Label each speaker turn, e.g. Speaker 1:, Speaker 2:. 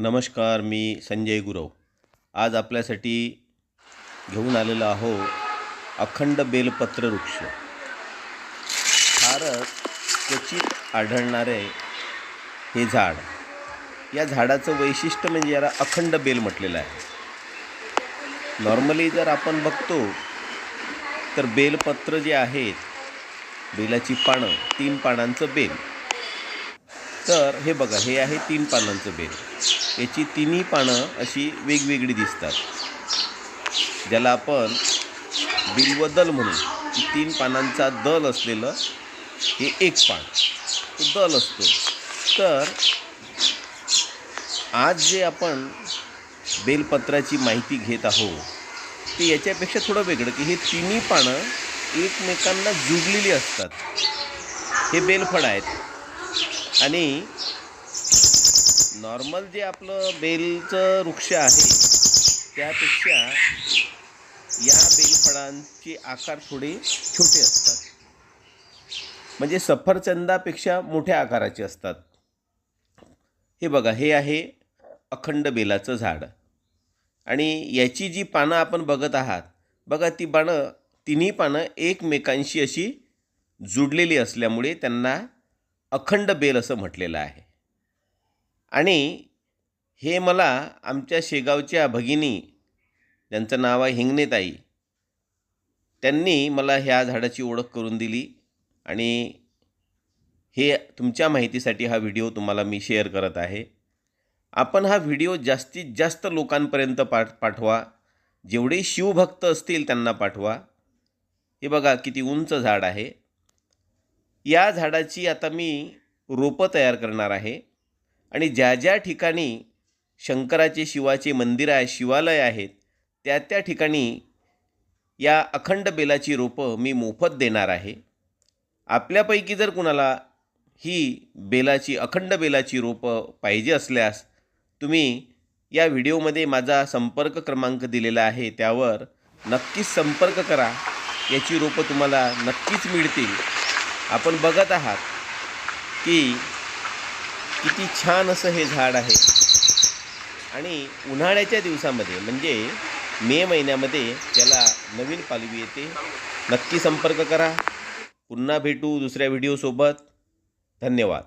Speaker 1: नमस्कार मी संजय गुरव. आज आपल्यासाठी घेऊन आलेलो आहो अखंड बेलपत्र वृक्ष. फारच क्वचित आढळणारे हे झाड. या झाडाचं वैशिष्ट्य म्हणजे याला अखंड बेल म्हटलेलं आहे. नॉर्मली जर आपण बघतो तर बेलपत्र जे आहेत बेलाची पानं तीन पानांचं बेल. तर हे बघा हे आहे तीन पानांचं बेल. याची तिन्ही पानं अशी वेगवेगळी दिसतात. ज्याला आपण बिल्वदल म्हणू तीन पानांचा दल असलेलं हे एक पान. तो दल असतो. तर आज जे आपण बेलपत्राची माहिती घेत आहोत ते याच्यापेक्षा थोडं वेगळं की हे तिन्ही पानं एकमेकांना जुडलेली असतात. हे बेलफळ आहेत. आणि नॉर्मल जे आपलं बेलचं वृक्ष आहे त्यापेक्षा या बेलफळांचे आकार थोडे छोटे असतात. म्हणजे सफरचंदापेक्षा मोठ्या आकाराचे असतात. हे बघा हे आहे अखंड बेलाचं झाड. आणि याची जी पानं आपण बघत आहात बघा ती पानं तिन्ही पानं एकमेकांशी अशी जुडलेली असल्यामुळे त्यांना अखंड बेल असं म्हटलेलं आहे. आणि हे मला आमच्या शेगावच्या भगिनी ज्यांचं नाव आहे हिंगणेताई त्यांनी मला ह्या झाडाची ओळख करून दिली आणि हे तुमच्या माहितीसाठी हा व्हिडिओ तुम्हाला मी शेअर करत आहे. आपण हा व्हिडिओ जास्तीत जास्त लोकांपर्यंत पाठ पाठवा. जेवढे शिवभक्त असतील त्यांना पाठवा. हे बघा किती उंच झाड आहे. या झाडाची आता मी रोपं तयार करणार आहे. आणि ज्या ज्या ठिकाणी शंकराचे शिवाचे मंदिर आहे शिवालय आहेत त्या त्या ठिकाणी या अखंड बेलाची रोपं मी मोफत देणार आहे. आपल्यापैकी जर कुणाला ही बेलाची अखंड बेलाची रोपं पाहिजे असल्यास तुम्ही या व्हिडिओमध्ये माझा संपर्क क्रमांक दिलेला आहे त्यावर नक्कीच संपर्क करा. याची रोपं तुम्हाला नक्कीच मिळतील. आपण बघत आहात की किती छान असं हे झाड आहे. आणि उन्हाळ्याच्या दिवसामध्ये म्हणजे मे महिन्यामध्ये त्याला नवीन पालवी येते नक्की संपर्क करा. पुन्हा भेटू दुसऱ्या व्हिडिओसोबत धन्यवाद.